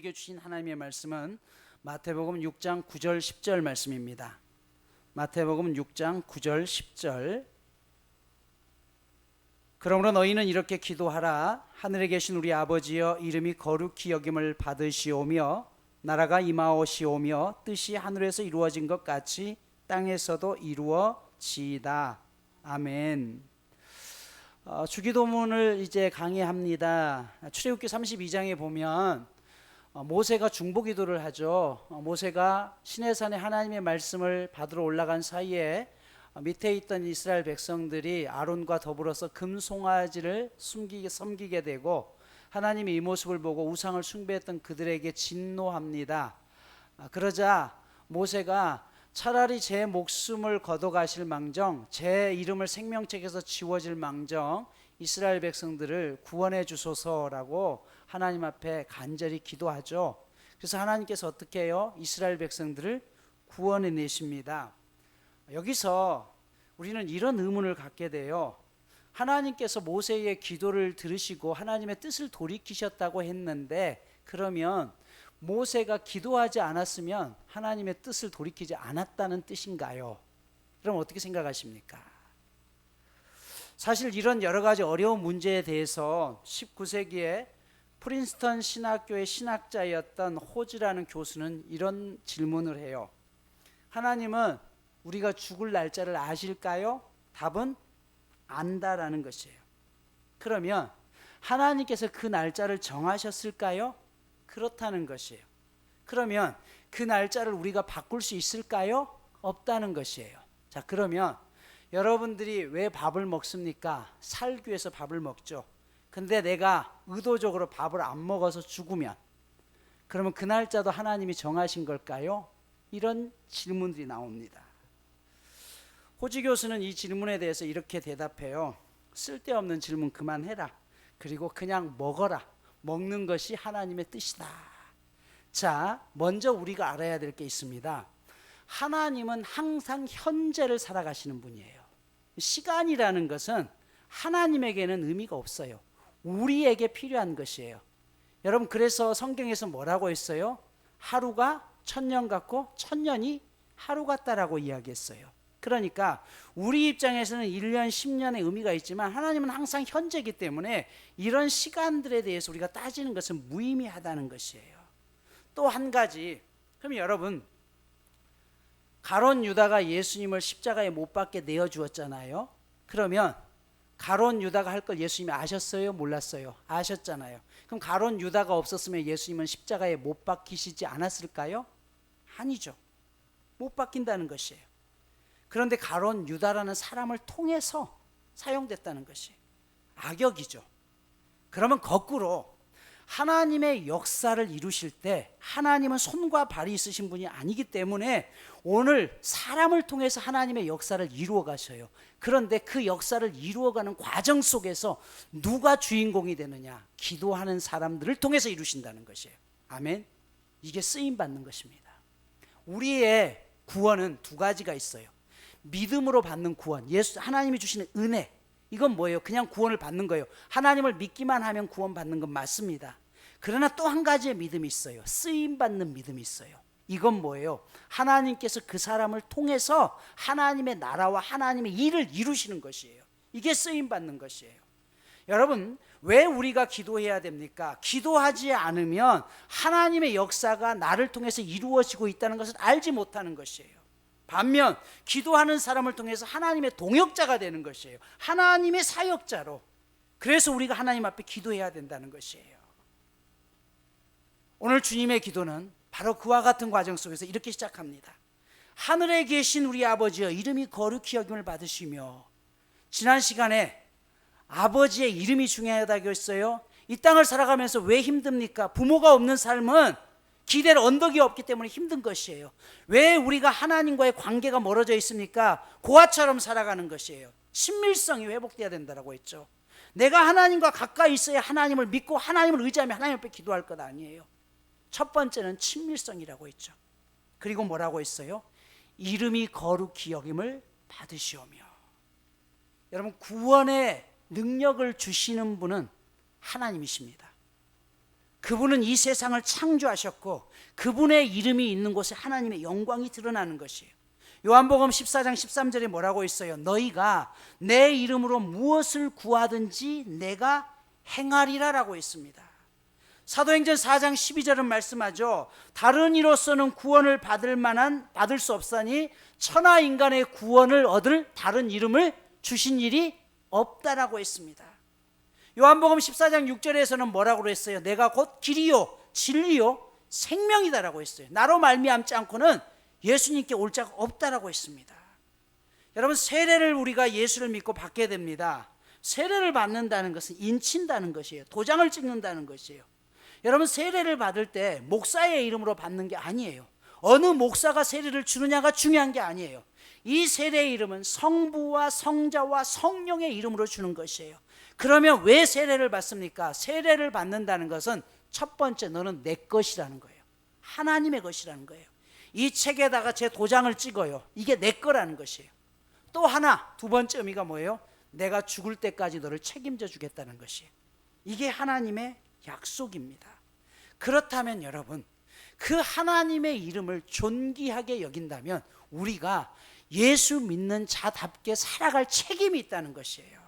우리에게 주신 하나님의 말씀은 마태복음 6장 9절 10절 말씀입니다. 마태복음 6장 9절 10절 그러므로 너희는 이렇게 기도하라 하늘에 계신 우리 아버지여 이름이 거룩히 여김을 받으시오며 나라가 임하오시오며 뜻이 하늘에서 이루어진 것 같이 땅에서도 이루어지이다. 아멘. 어, 주기도문을 이제 강의합니다. 출애굽기 32장에 보면 어, 모세가 중보 기도를 하죠. 어, 모세가 시내산에 하나님의 말씀을 받으러 올라간 사이에 어, 밑에 있던 이스라엘 백성들이 아론과 더불어서 금송아지를 숨기게 섬기게 되고 하나님이 이 모습을 보고 우상을 숭배했던 그들에게 진노합니다. 아, 그러자 모세가 차라리 제 목숨을 걷어가실 망정 제 이름을 생명책에서 지워질 망정 이스라엘 백성들을 구원해 주소서라고 하나님 앞에 간절히 기도하죠. 그래서 하나님께서 어떻게 해요? 이스라엘 백성들을 구원해 내십니다. 여기서 우리는 이런 의문을 갖게 돼요. 하나님께서 모세의 기도를 들으시고 하나님의 뜻을 돌이키셨다고 했는데 그러면 모세가 기도하지 않았으면 하나님의 뜻을 돌이키지 않았다는 뜻인가요? 그럼 어떻게 생각하십니까? 사실 이런 여러 가지 어려운 문제에 대해서 19세기에 프린스턴 신학교의 신학자였던 호즈라는 교수는 이런 질문을 해요. 하나님은 우리가 죽을 날짜를 아실까요? 답은 안다라는 것이에요. 그러면 하나님께서 그 날짜를 정하셨을까요? 그렇다는 것이에요. 그러면 그 날짜를 우리가 바꿀 수 있을까요? 없다는 것이에요. 자, 그러면 여러분들이 왜 밥을 먹습니까? 살기 위해서 밥을 먹죠. 근데 내가 의도적으로 밥을 안 먹어서 죽으면 그러면 그 날짜도 하나님이 정하신 걸까요? 이런 질문들이 나옵니다. 호지 교수는 이 질문에 대해서 이렇게 대답해요. 쓸데없는 질문 그만해라. 그리고 그냥 먹어라. 먹는 것이 하나님의 뜻이다. 자, 먼저 우리가 알아야 될 게 있습니다. 하나님은 항상 현재를 살아가시는 분이에요. 시간이라는 것은 하나님에게는 의미가 없어요. 우리에게 필요한 것이에요. 여러분, 그래서 성경에서 뭐라고 했어요? 하루가 천년 같고 천년이 하루 같다라고 이야기했어요. 그러니까 우리 입장에서는 1년, 10년의 의미가 있지만 하나님은 항상 현재이기 때문에 이런 시간들에 대해서 우리가 따지는 것은 무의미하다는 것이에요. 또 한 가지, 그럼 여러분, 가론 유다가 예수님을 십자가에 못 박게 내어 주었잖아요. 그러면 가론 유다가 할 걸 예수님이 아셨어요? 몰랐어요? 아셨잖아요. 그럼 가론 유다가 없었으면 예수님은 십자가에 못 박히시지 않았을까요? 아니죠. 못 박힌다는 것이에요. 그런데 가론 유다라는 사람을 통해서 사용됐다는 것이 악역이죠. 그러면 거꾸로 하나님의 역사를 이루실 때 하나님은 손과 발이 있으신 분이 아니기 때문에 오늘 사람을 통해서 하나님의 역사를 이루어 가셔요. 그런데 그 역사를 이루어가는 과정 속에서 누가 주인공이 되느냐? 기도하는 사람들을 통해서 이루신다는 것이에요. 아멘. 이게 쓰임 받는 것입니다. 우리의 구원은 두 가지가 있어요. 믿음으로 받는 구원, 예수 하나님이 주시는 은혜. 이건 뭐예요? 그냥 구원을 받는 거예요. 하나님을 믿기만 하면 구원 받는 건 맞습니다. 그러나 또 한 가지의 믿음이 있어요. 쓰임 받는 믿음이 있어요. 이건 뭐예요? 하나님께서 그 사람을 통해서 하나님의 나라와 하나님의 일을 이루시는 것이에요. 이게 쓰임 받는 것이에요. 여러분, 왜 우리가 기도해야 됩니까? 기도하지 않으면 하나님의 역사가 나를 통해서 이루어지고 있다는 것을 알지 못하는 것이에요. 반면 기도하는 사람을 통해서 하나님의 동역자가 되는 것이에요. 하나님의 사역자로. 그래서 우리가 하나님 앞에 기도해야 된다는 것이에요. 오늘 주님의 기도는 바로 그와 같은 과정 속에서 이렇게 시작합니다. 하늘에 계신 우리 아버지여 이름이 거룩히 여김을 받으시며 지난 시간에 아버지의 이름이 중요하다고 했어요. 이 땅을 살아가면서 왜 힘듭니까? 부모가 없는 삶은 기댈 언덕이 없기 때문에 힘든 것이에요. 왜 우리가 하나님과의 관계가 멀어져 있습니까? 고아처럼 살아가는 것이에요. 친밀성이 회복돼야 된다고 했죠. 내가 하나님과 가까이 있어야 하나님을 믿고 하나님을 의지하며 하나님 앞에 기도할 것 아니에요. 첫 번째는 친밀성이라고 했죠. 그리고 뭐라고 했어요? 이름이 거룩히 여김을 받으시오며. 여러분 구원의 능력을 주시는 분은 하나님이십니다. 그분은 이 세상을 창조하셨고 그분의 이름이 있는 곳에 하나님의 영광이 드러나는 것이에요. 요한복음 14장 13절에 뭐라고 있어요? 너희가 내 이름으로 무엇을 구하든지 내가 행하리라라고 있습니다. 사도행전 4장 12절은 말씀하죠. 다른 이로서는 구원을 받을 만한 받을 수 없사니 천하 인간의 구원을 얻을 다른 이름을 주신 일이 없다라고 했습니다. 요한복음 14장 6절에서는 뭐라고 그랬어요? 내가 곧 길이요 진리요 생명이다라고 했어요. 나로 말미암지 않고는 예수님께 올 자가 없다라고 했습니다. 여러분 세례를 우리가 예수를 믿고 받게 됩니다. 세례를 받는다는 것은 인친다는 것이에요. 도장을 찍는다는 것이에요. 여러분 세례를 받을 때 목사의 이름으로 받는 게 아니에요. 어느 목사가 세례를 주느냐가 중요한 게 아니에요. 이 세례의 이름은 성부와 성자와 성령의 이름으로 주는 것이에요. 그러면 왜 세례를 받습니까? 세례를 받는다는 것은 첫 번째 너는 내 것이라는 거예요. 하나님의 것이라는 거예요. 이 책에다가 제 도장을 찍어요. 이게 내 거라는 것이에요. 또 하나 두 번째 의미가 뭐예요? 내가 죽을 때까지 너를 책임져 주겠다는 것이에요. 이게 하나님의 약속입니다. 그렇다면 여러분 그 하나님의 이름을 존귀하게 여긴다면 우리가 예수 믿는 자답게 살아갈 책임이 있다는 것이에요.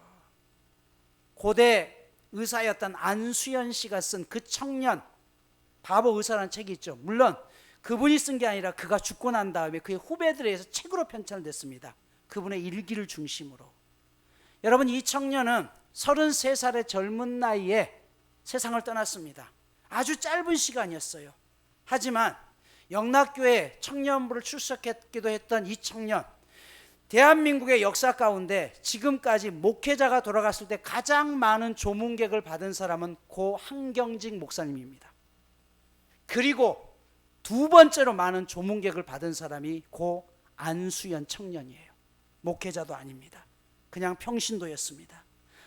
고대 의사였던 안수연 씨가 쓴 그 청년 바보 의사라는 책이 있죠. 물론 그분이 쓴 게 아니라 그가 죽고 난 다음에 그의 후배들에 의해서 책으로 편찬됐습니다. 그분의 일기를 중심으로. 여러분 이 청년은 33살의 젊은 나이에 세상을 떠났습니다. 아주 짧은 시간이었어요. 하지만 영락교회 청년부를 출석했기도 했던 이 청년 대한민국의 역사 가운데 지금까지 목회자가 돌아갔을 때 가장 많은 조문객을 받은 사람은 고 한경직 목사님입니다. 그리고 두 번째로 많은 조문객을 받은 사람이 고 안수연 청년이에요. 목회자도 아닙니다. 그냥 평신도였습니다.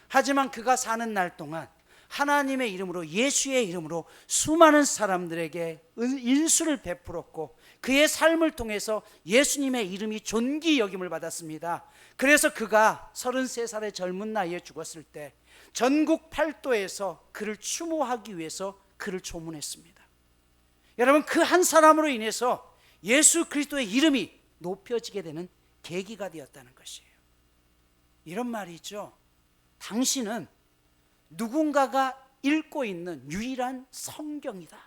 하지만 그가 사는 날 동안 하나님의 이름으로 예수의 이름으로 수많은 사람들에게 인수를 베풀었고 그의 삶을 통해서 예수님의 이름이 존귀 여김을 받았습니다. 그래서 그가 33살의 젊은 나이에 죽었을 때 전국 팔도에서 그를 추모하기 위해서 그를 조문했습니다. 여러분 그 한 사람으로 인해서 예수 그리스도의 이름이 높여지게 되는 계기가 되었다는 것이에요. 이런 말이 있죠. 당신은 누군가가 읽고 있는 유일한 성경이다.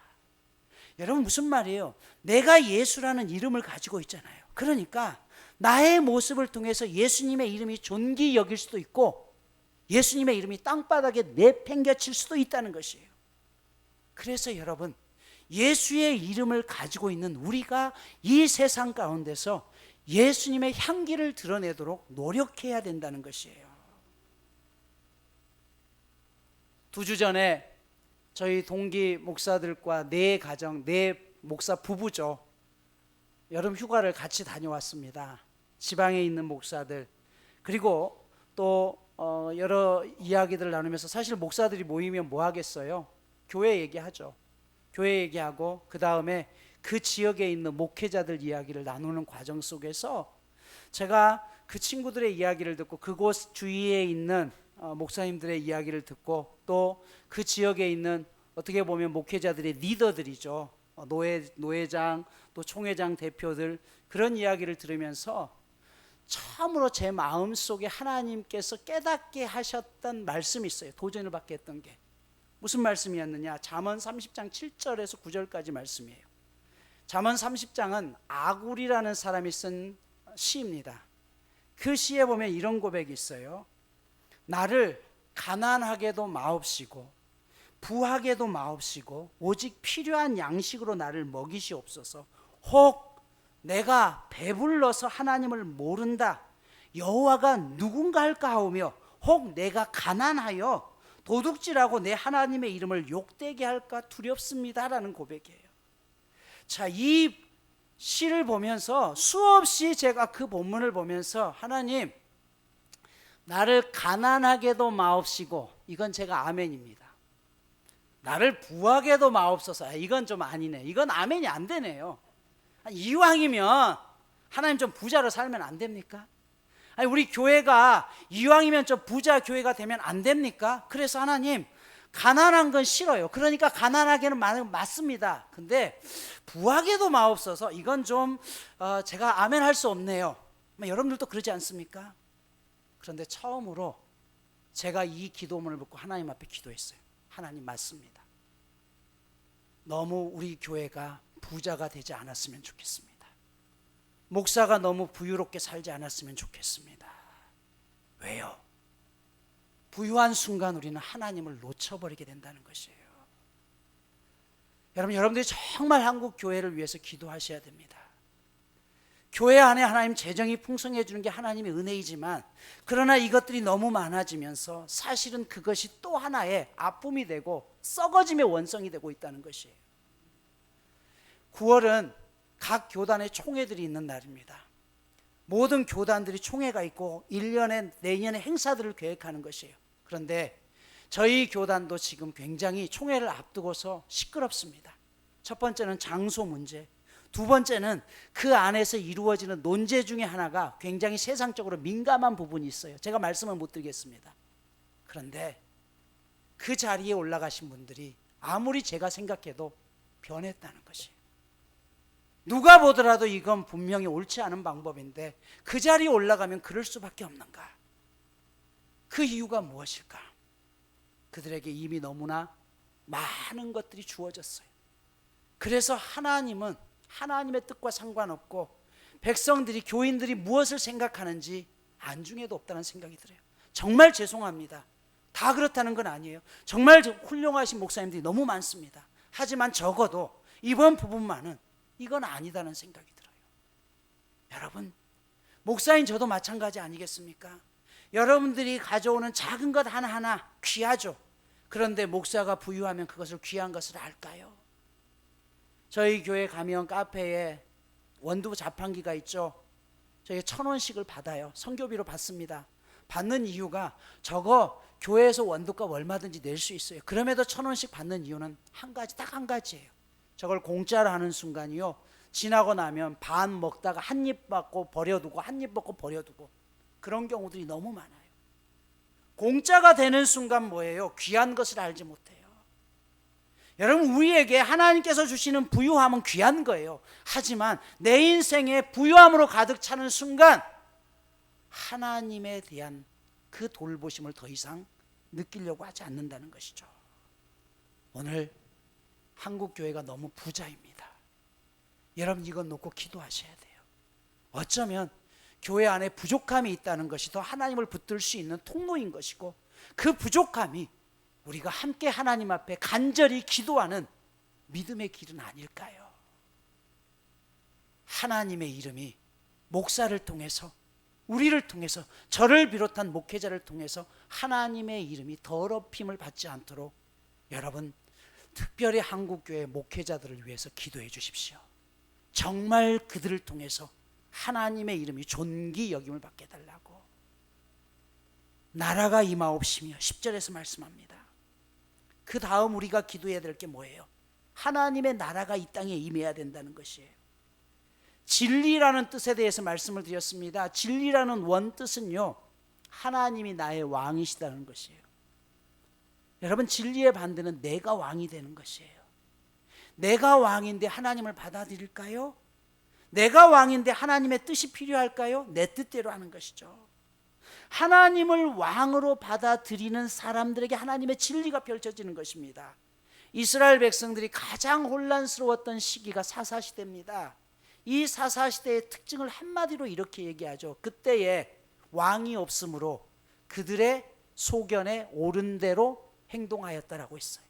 여러분 무슨 말이에요? 내가 예수라는 이름을 가지고 있잖아요. 그러니까 나의 모습을 통해서 예수님의 이름이 존귀 여길 수도 있고 예수님의 이름이 땅바닥에 내팽겨칠 수도 있다는 것이에요. 그래서 여러분 예수의 이름을 가지고 있는 우리가 이 세상 가운데서 예수님의 향기를 드러내도록 노력해야 된다는 것이에요. 두 주 전에 저희 동기 목사들과 네 가정, 네 목사 부부죠. 여름 휴가를 같이 다녀왔습니다. 지방에 있는 목사들 그리고 또 어, 여러 이야기들을 나누면서 사실 목사들이 모이면 뭐 하겠어요? 교회 얘기하죠. 교회 얘기하고 그 다음에 그 지역에 있는 목회자들 이야기를 나누는 과정 속에서 제가 그 친구들의 이야기를 듣고 그곳 주위에 있는 어, 목사님들의 이야기를 듣고 또 그 지역에 있는 어떻게 보면 목회자들의 리더들이죠. 어, 노회 노회장 또 총회장 대표들 그런 이야기를 들으면서 처음으로 제 마음 속에 하나님께서 깨닫게 하셨던 말씀이 있어요. 도전을 받게 했던 게 무슨 말씀이었느냐? 잠언 30장 7절에서 9절까지 말씀이에요. 잠언 30장은 아굴이라는 사람이 쓴 시입니다. 그 시에 보면 이런 고백이 있어요. 나를 가난하게도 마옵시고 부하게도 마옵시고 오직 필요한 양식으로 나를 먹이시옵소서. 혹 내가 배불러서 하나님을 모른다. 여호와가 누군가 할까 하오며 혹 내가 가난하여 도둑질하고 내 하나님의 이름을 욕되게 할까 두렵습니다라는 고백이에요. 자, 이 시를 보면서 수없이 제가 그 본문을 보면서 하나님 나를 가난하게도 마옵시고 이건 제가 아멘입니다. 나를 부하게도 마옵소서. 이건 좀 아니네. 이건 아멘이 안 되네요. 이왕이면 하나님 좀 부자로 살면 안 됩니까? 아니 우리 교회가 이왕이면 좀 부자 교회가 되면 안 됩니까? 그래서 하나님 가난한 건 싫어요. 그러니까 가난하게는 많- 맞습니다. 근데 부하게도 마옵소서 이건 좀 어, 제가 아멘 할 수 없네요. 뭐 여러분들도 그러지 않습니까? 그런데 처음으로 제가 이 기도문을 듣고 하나님 앞에 기도했어요. 하나님 맞습니다. 너무 우리 교회가 부자가 되지 않았으면 좋겠습니다. 목사가 너무 부유롭게 살지 않았으면 좋겠습니다. 왜요? 부유한 순간 우리는 하나님을 놓쳐버리게 된다는 것이에요. 여러분, 여러분들이 정말 한국 교회를 위해서 기도하셔야 됩니다. 교회 안에 하나님 재정이 풍성해 주는 게 하나님의 은혜이지만 그러나 이것들이 너무 많아지면서 사실은 그것이 또 하나의 아픔이 되고 썩어짐의 원성이 되고 있다는 것이에요. 9월은 각 교단의 총회들이 있는 날입니다. 모든 교단들이 총회가 있고 1년에 내년에 행사들을 계획하는 것이에요. 그런데 저희 교단도 지금 굉장히 총회를 앞두고서 시끄럽습니다. 첫 번째는 장소 문제, 두 번째는 그 안에서 이루어지는 논제 중에 하나가 굉장히 세상적으로 민감한 부분이 있어요. 제가 말씀을 못 드리겠습니다. 그런데 그 자리에 올라가신 분들이 아무리 제가 생각해도 변했다는 것이에요. 누가 보더라도 이건 분명히 옳지 않은 방법인데 그 자리에 올라가면 그럴 수밖에 없는가? 그 이유가 무엇일까? 그들에게 이미 너무나 많은 것들이 주어졌어요. 그래서 하나님은 하나님의 뜻과 상관없고 백성들이 교인들이 무엇을 생각하는지 안중에도 없다는 생각이 들어요. 정말 죄송합니다. 다 그렇다는 건 아니에요. 정말 훌륭하신 목사님들이 너무 많습니다. 하지만 적어도 이번 부분만은 이건 아니다는 생각이 들어요. 여러분, 목사인 저도 마찬가지 아니겠습니까? 여러분들이 가져오는 작은 것 하나하나 귀하죠. 그런데 목사가 부유하면 그것을 귀한 것을 알까요? 저희 교회 가면 카페에 원두 자판기가 있죠. 저희 천 원씩을 받아요. 성교비로 받습니다. 받는 이유가 저거 교회에서 원두값 얼마든지 낼 수 있어요. 그럼에도 천 원씩 받는 이유는 한 가지 딱 한 가지예요. 저걸 공짜로 하는 순간이요. 지나고 나면 반 먹다가 한 입 받고 버려두고 한 입 먹고 버려두고 그런 경우들이 너무 많아요. 공짜가 되는 순간 뭐예요? 귀한 것을 알지 못해요. 여러분 우리에게 하나님께서 주시는 부유함은 귀한 거예요. 하지만 내 인생에 부유함으로 가득 차는 순간 하나님에 대한 그 돌보심을 더 이상 느끼려고 하지 않는다는 것이죠. 오늘 한국 교회가 너무 부자입니다. 여러분 이건 놓고 기도하셔야 돼요. 어쩌면 교회 안에 부족함이 있다는 것이 더 하나님을 붙들 수 있는 통로인 것이고 그 부족함이 우리가 함께 하나님 앞에 간절히 기도하는 믿음의 길은 아닐까요? 하나님의 이름이 목사를 통해서 우리를 통해서 저를 비롯한 목회자를 통해서 하나님의 이름이 더럽힘을 받지 않도록 여러분 특별히 한국 교회 목회자들을 위해서 기도해 주십시오. 정말 그들을 통해서 하나님의 이름이 존귀 여김을 받게 해달라고 나라가 임하옵시며 10절에서 말씀합니다. 그 다음 우리가 기도해야 될 게 뭐예요? 하나님의 나라가 이 땅에 임해야 된다는 것이에요. 진리라는 뜻에 대해서 말씀을 드렸습니다. 진리라는 원뜻은요, 하나님이 나의 왕이시다는 것이에요. 여러분, 진리의 반대는 내가 왕이 되는 것이에요. 내가 왕인데 하나님을 받아들일까요? 내가 왕인데 하나님의 뜻이 필요할까요? 내 뜻대로 하는 것이죠. 하나님을 왕으로 받아들이는 사람들에게 하나님의 진리가 펼쳐지는 것입니다. 이스라엘 백성들이 가장 혼란스러웠던 시기가 사사시대입니다. 이 사사시대의 특징을 한마디로 이렇게 얘기하죠. 그때에 왕이 없으므로 그들의 소견에 옳은 대로 행동하였다라고 했어요.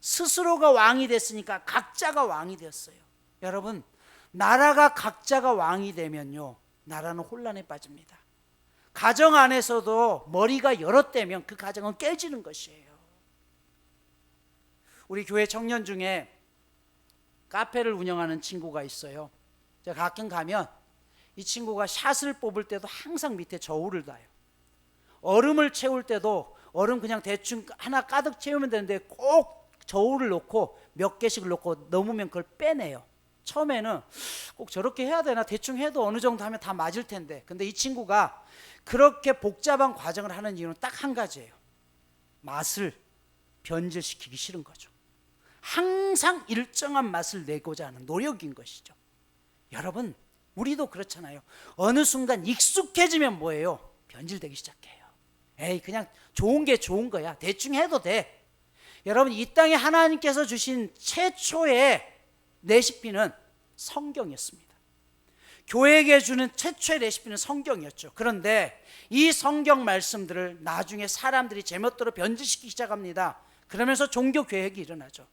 스스로가 왕이 됐으니까 각자가 왕이 되었어요. 여러분, 나라가 각자가 왕이 되면요. 나라는 혼란에 빠집니다. 가정 안에서도 머리가 대면 그 가정은 깨지는 것이에요. 우리 교회 청년 중에 카페를 운영하는 친구가 있어요. 제가 가끔 가면 이 친구가 샷을 뽑을 때도 항상 밑에 저울을 놔요. 얼음을 채울 때도 얼음 그냥 대충 하나 가득 채우면 되는데 꼭 저울을 놓고 몇 개씩을 놓고 넘으면 그걸 빼내요. 처음에는 꼭 저렇게 해야 되나 대충 해도 어느 정도 하면 다 맞을 텐데 근데 이 친구가 그렇게 복잡한 과정을 하는 이유는 딱 한 가지예요. 맛을 변질시키기 싫은 거죠. 항상 일정한 맛을 내고자 하는 노력인 것이죠. 여러분, 우리도 그렇잖아요. 어느 순간 익숙해지면 뭐예요? 변질되기 시작해요. 에이, 그냥 좋은 게 좋은 거야. 대충 해도 돼. 여러분, 이 땅에 하나님께서 주신 최초의 레시피는 성경이었습니다. 교회에게 주는 최초의 레시피는 성경이었죠. 그런데 이 성경 말씀들을 나중에 사람들이 제멋대로 변질시키기 시작합니다. 그러면서 종교 개혁이 일어나죠.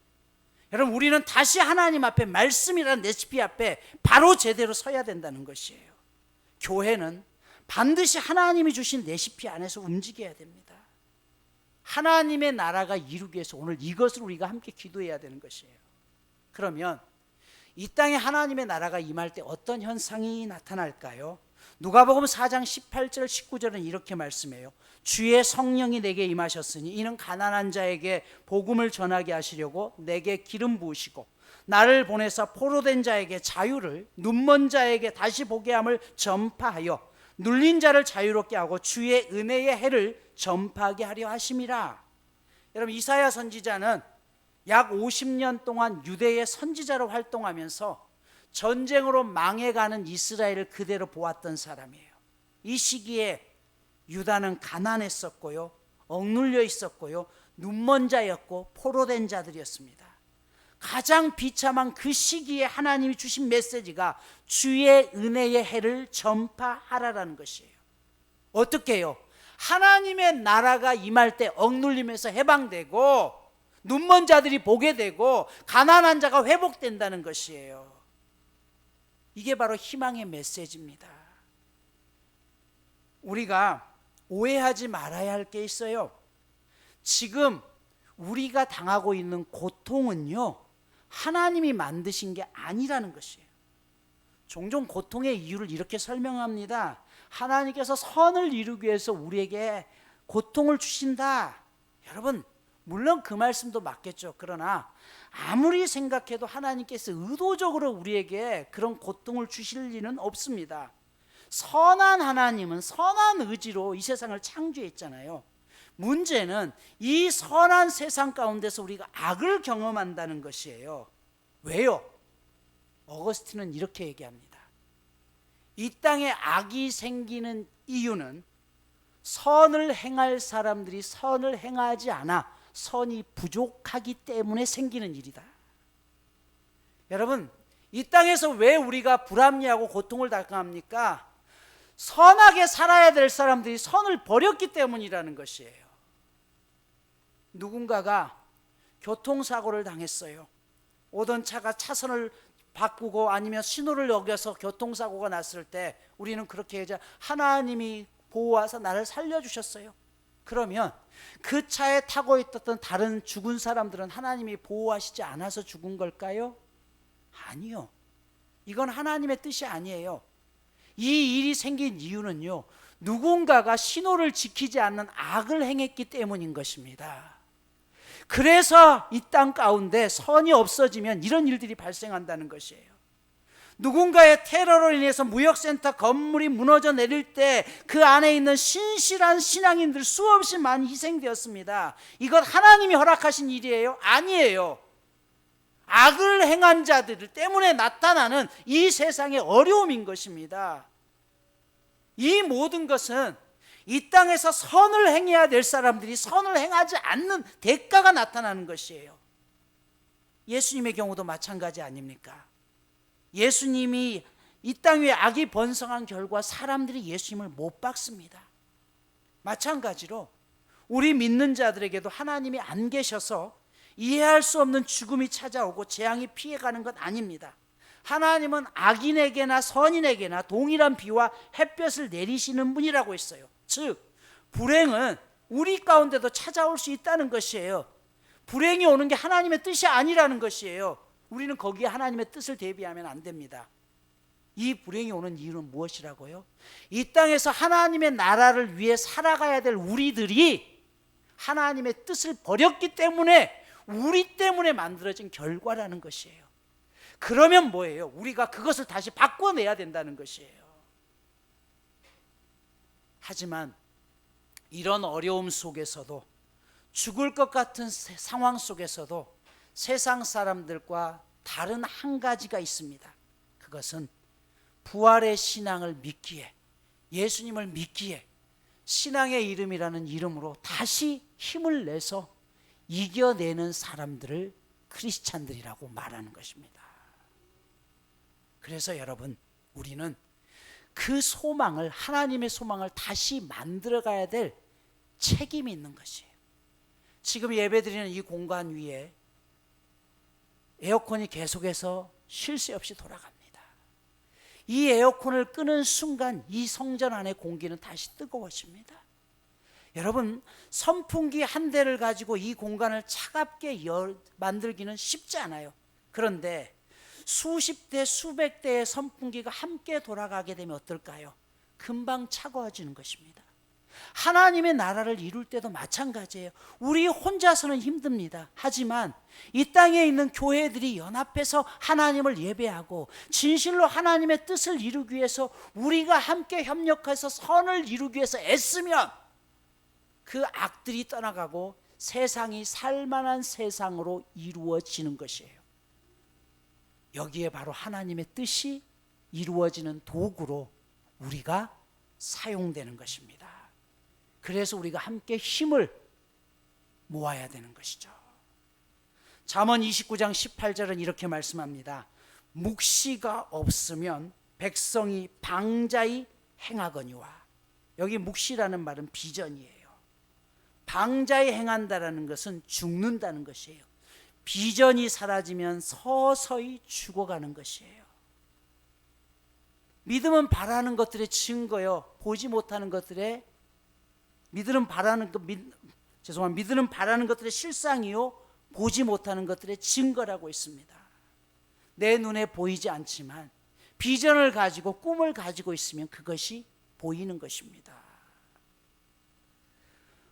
여러분 우리는 다시 하나님 앞에 말씀이라는 레시피 앞에 바로 제대로 서야 된다는 것이에요. 교회는 반드시 하나님이 주신 레시피 안에서 움직여야 됩니다. 하나님의 나라가 이루기 위해서 오늘 이것을 우리가 함께 기도해야 되는 것이에요. 그러면 이 땅에 하나님의 나라가 임할 때 어떤 현상이 나타날까요? 누가복음 4장 18절 19절은 이렇게 말씀해요. 주의 성령이 내게 임하셨으니 이는 가난한 자에게 복음을 전하게 하시려고 내게 기름 부으시고 나를 보내서 포로된 자에게 자유를 눈먼 자에게 다시 보게 함을 전파하여 눌린 자를 자유롭게 하고 주의 은혜의 해를 전파하게 하려 하심이라. 여러분 이사야 선지자는 약 50년 동안 유대의 선지자로 활동하면서 전쟁으로 망해가는 이스라엘을 그대로 보았던 사람이에요. 이 시기에 유다는 가난했었고요. 억눌려 있었고요. 눈먼 자였고 포로된 자들이었습니다. 가장 비참한 그 시기에 하나님이 주신 메시지가 주의 은혜의 해를 전파하라라는 것이에요. 어떻게 해요? 하나님의 나라가 임할 때 억눌림에서 해방되고 눈먼 자들이 보게 되고 가난한 자가 회복된다는 것이에요. 이게 바로 희망의 메시지입니다. 우리가 오해하지 말아야 할 게 있어요. 지금 우리가 당하고 있는 고통은요, 하나님이 만드신 게 아니라는 것이에요. 종종 고통의 이유를 이렇게 설명합니다. 하나님께서 선을 이루기 위해서 우리에게 고통을 주신다. 여러분, 물론 그 말씀도 맞겠죠. 그러나 아무리 생각해도 하나님께서 의도적으로 우리에게 그런 고통을 주실 리는 없습니다. 선한 하나님은 선한 의지로 이 세상을 창조했잖아요. 문제는 이 선한 세상 가운데서 우리가 악을 경험한다는 것이에요. 왜요? 어거스틴은 이렇게 얘기합니다. 이 땅에 악이 생기는 이유는 선을 행할 사람들이 선을 행하지 않아 선이 부족하기 때문에 생기는 일이다. 여러분, 이 땅에서 왜 우리가 불합리하고 고통을 당합니까? 선하게 살아야 될 사람들이 선을 버렸기 때문이라는 것이에요. 누군가가 교통사고를 당했어요. 오던 차가 차선을 바꾸고 아니면 신호를 어겨서 교통사고가 났을 때 우리는 그렇게 하자 하나님이 보호하사 나를 살려주셨어요. 그러면 그 차에 타고 있었던 다른 죽은 사람들은 하나님이 보호하시지 않아서 죽은 걸까요? 아니요. 이건 하나님의 뜻이 아니에요. 이 일이 생긴 이유는요. 누군가가 신호를 지키지 않는 악을 행했기 때문인 것입니다. 그래서 이 땅 가운데 선이 없어지면 이런 일들이 발생한다는 것이에요. 누군가의 테러로 인해서 무역센터 건물이 무너져 내릴 때 그 안에 있는 신실한 신앙인들 수없이 많이 희생되었습니다. 이것 하나님이 허락하신 일이에요? 아니에요. 악을 행한 자들 때문에 나타나는 이 세상의 어려움인 것입니다. 이 모든 것은 이 땅에서 선을 행해야 될 사람들이 선을 행하지 않는 대가가 나타나는 것이에요. 예수님의 경우도 마찬가지 아닙니까? 예수님이 이 땅 위에 악이 번성한 결과 사람들이 예수님을 못 박습니다. 마찬가지로 우리 믿는 자들에게도 하나님이 안 계셔서 이해할 수 없는 죽음이 찾아오고 재앙이 피해가는 것 아닙니다. 하나님은 악인에게나 선인에게나 동일한 비와 햇볕을 내리시는 분이라고 했어요. 즉, 불행은 우리 가운데도 찾아올 수 있다는 것이에요. 불행이 오는 게 하나님의 뜻이 아니라는 것이에요. 우리는 거기에 하나님의 뜻을 대비하면 안 됩니다. 이 불행이 오는 이유는 무엇이라고요? 이 땅에서 하나님의 나라를 위해 살아가야 될 우리들이 하나님의 뜻을 버렸기 때문에 우리 때문에 만들어진 결과라는 것이에요. 그러면 뭐예요? 우리가 그것을 다시 바꿔내야 된다는 것이에요. 하지만 이런 어려움 속에서도 죽을 것 같은 세- 상황 속에서도 세상 사람들과 다른 한 가지가 있습니다. 그것은 부활의 신앙을 믿기에 예수님을 믿기에 신앙의 이름이라는 이름으로 다시 힘을 내서 이겨내는 사람들을 크리스찬들이라고 말하는 것입니다. 그래서 여러분 우리는 그 소망을 하나님의 소망을 다시 만들어 가야 될 책임이 있는 것이에요. 지금 예배 드리는 이 공간 위에 에어컨이 계속해서 쉴 새 없이 돌아갑니다. 이 에어컨을 끄는 순간 이 성전 안의 공기는 다시 뜨거워집니다. 여러분 선풍기 한 대를 가지고 이 공간을 차갑게 열, 만들기는 쉽지 않아요. 그런데 수십 대 수백 대의 선풍기가 함께 돌아가게 되면 어떨까요? 금방 차가워지는 것입니다. 하나님의 나라를 이룰 때도 마찬가지예요. 우리 혼자서는 힘듭니다. 하지만 이 땅에 있는 교회들이 연합해서 하나님을 예배하고 진실로 하나님의 뜻을 이루기 위해서 우리가 함께 협력해서 선을 이루기 위해서 애쓰면 그 악들이 떠나가고 세상이 살만한 세상으로 이루어지는 것이에요. 여기에 바로 하나님의 뜻이 이루어지는 도구로 우리가 사용되는 것입니다. 그래서 우리가 함께 힘을 모아야 되는 것이죠. 잠언 29장 18절은 이렇게 말씀합니다. 묵시가 없으면 백성이 방자히 행하거니와 여기 묵시라는 말은 비전이에요. 방자히 행한다라는 것은 죽는다는 것이에요. 비전이 사라지면 서서히 죽어가는 것이에요. 믿음은 바라는 것들의 증거요. 보지 못하는 것들의 믿음은 바라는 것 믿, 죄송합니다. 믿음은 바라는 것들의 실상이요. 보지 못하는 것들의 증거라고 있습니다. 내 눈에 보이지 않지만 비전을 가지고 꿈을 가지고 있으면 그것이 보이는 것입니다.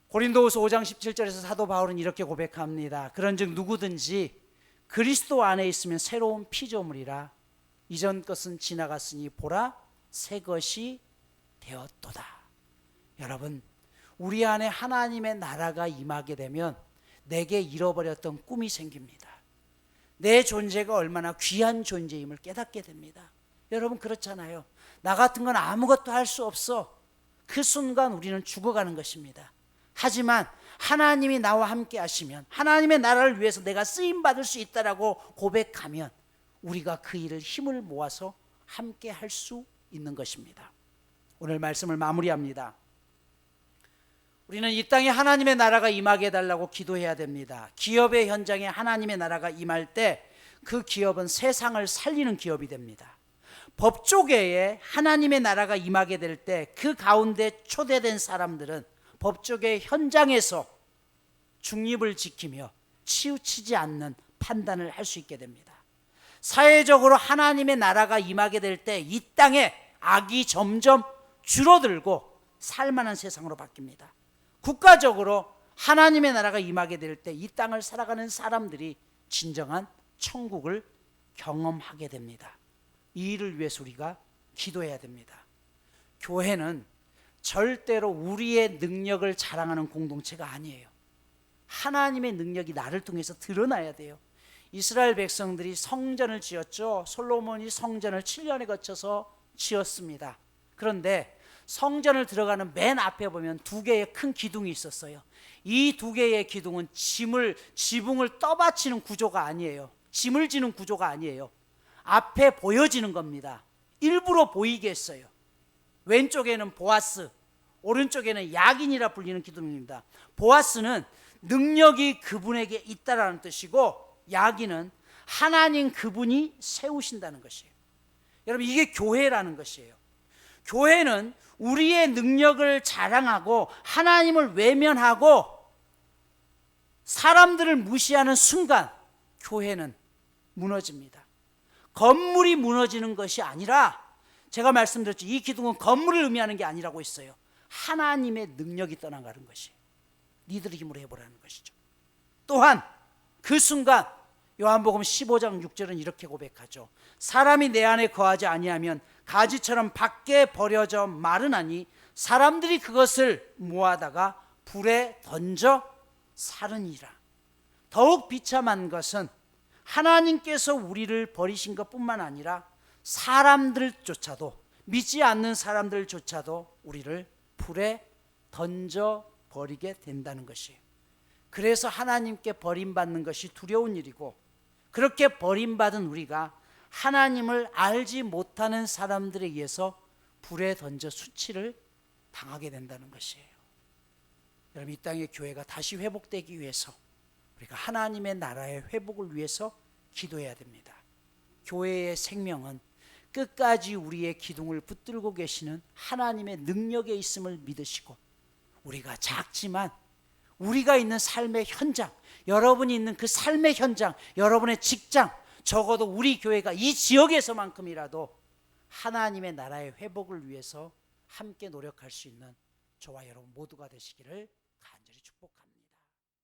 고린도후서 5장 17절에서 사도 바울은 이렇게 고백합니다. 그런즉 누구든지 그리스도 안에 있으면 새로운 피조물이라 이전 것은 지나갔으니 보라 새 것이 되었도다. 여러분 우리 안에 하나님의 나라가 임하게 되면 내게 잃어버렸던 꿈이 생깁니다. 내 존재가 얼마나 귀한 존재임을 깨닫게 됩니다. 여러분 그렇잖아요. 나 같은 건 아무것도 할 수 없어. 그 순간 우리는 죽어가는 것입니다. 하지만 하나님이 나와 함께 하시면 하나님의 나라를 위해서 내가 쓰임 받을 수 있다라고 고백하면 우리가 그 일을 힘을 모아서 함께 할 수 있는 것입니다. 오늘 말씀을 마무리합니다. 우리는 이 땅에 하나님의 나라가 임하게 해달라고 기도해야 됩니다. 기업의 현장에 하나님의 나라가 임할 때 그 기업은 세상을 살리는 기업이 됩니다. 법조계에 하나님의 나라가 임하게 될 때 그 가운데 초대된 사람들은 법조계 현장에서 중립을 지키며 치우치지 않는 판단을 할 수 있게 됩니다. 사회적으로 하나님의 나라가 임하게 될 때 이 땅에 악이 점점 줄어들고 살만한 세상으로 바뀝니다. 국가적으로 하나님의 나라가 임하게 될 때 이 땅을 살아가는 사람들이 진정한 천국을 경험하게 됩니다. 이 일을 위해서 우리가 기도해야 됩니다. 교회는 절대로 우리의 능력을 자랑하는 공동체가 아니에요. 하나님의 능력이 나를 통해서 드러나야 돼요. 이스라엘 백성들이 성전을 지었죠. 솔로몬이 성전을 7년에 거쳐서 지었습니다. 그런데 성전을 들어가는 맨 앞에 보면 두 개의 큰 기둥이 있었어요. 이 두 개의 기둥은 짐을 지붕을 떠받치는 구조가 아니에요. 짐을 지는 구조가 아니에요. 앞에 보여지는 겁니다. 일부러 보이게 했어요. 왼쪽에는 보아스, 오른쪽에는 야긴이라 불리는 기둥입니다. 보아스는 능력이 그분에게 있다라는 뜻이고 야긴은 하나님 그분이 세우신다는 것이에요. 여러분 이게 교회라는 것이에요. 교회는 우리의 능력을 자랑하고 하나님을 외면하고 사람들을 무시하는 순간 교회는 무너집니다. 건물이 무너지는 것이 아니라 제가 말씀드렸죠. 이 기둥은 건물을 의미하는 게 아니라고 했어요. 하나님의 능력이 떠나가는 것이 니들의 힘으로 해보라는 것이죠. 또한 그 순간 요한복음 15장 6절은 이렇게 고백하죠. 사람이 내 안에 거하지 아니하면 가지처럼 밖에 버려져 마르나니 사람들이 그것을 모아다가 불에 던져 살으니라. 더욱 비참한 것은 하나님께서 우리를 버리신 것뿐만 아니라 사람들조차도 믿지 않는 사람들조차도 우리를 불에 던져 버리게 된다는 것이에요. 그래서 하나님께 버림받는 것이 두려운 일이고 그렇게 버림받은 우리가 하나님을 알지 못하는 사람들에 의해서 불에 던져 수치를 당하게 된다는 것이에요. 여러분 이 땅의 교회가 다시 회복되기 위해서 우리가 하나님의 나라의 회복을 위해서 기도해야 됩니다. 교회의 생명은 끝까지 우리의 기둥을 붙들고 계시는 하나님의 능력에 있음을 믿으시고 우리가 작지만 우리가 있는 삶의 현장, 여러분이 있는 그 삶의 현장, 여러분의 직장, 적어도 우리 교회가 이 지역에서만큼이라도 하나님의 나라의 회복을 위해서 함께 노력할 수 있는 저와 여러분 모두가 되시기를 간절히 축복합니다.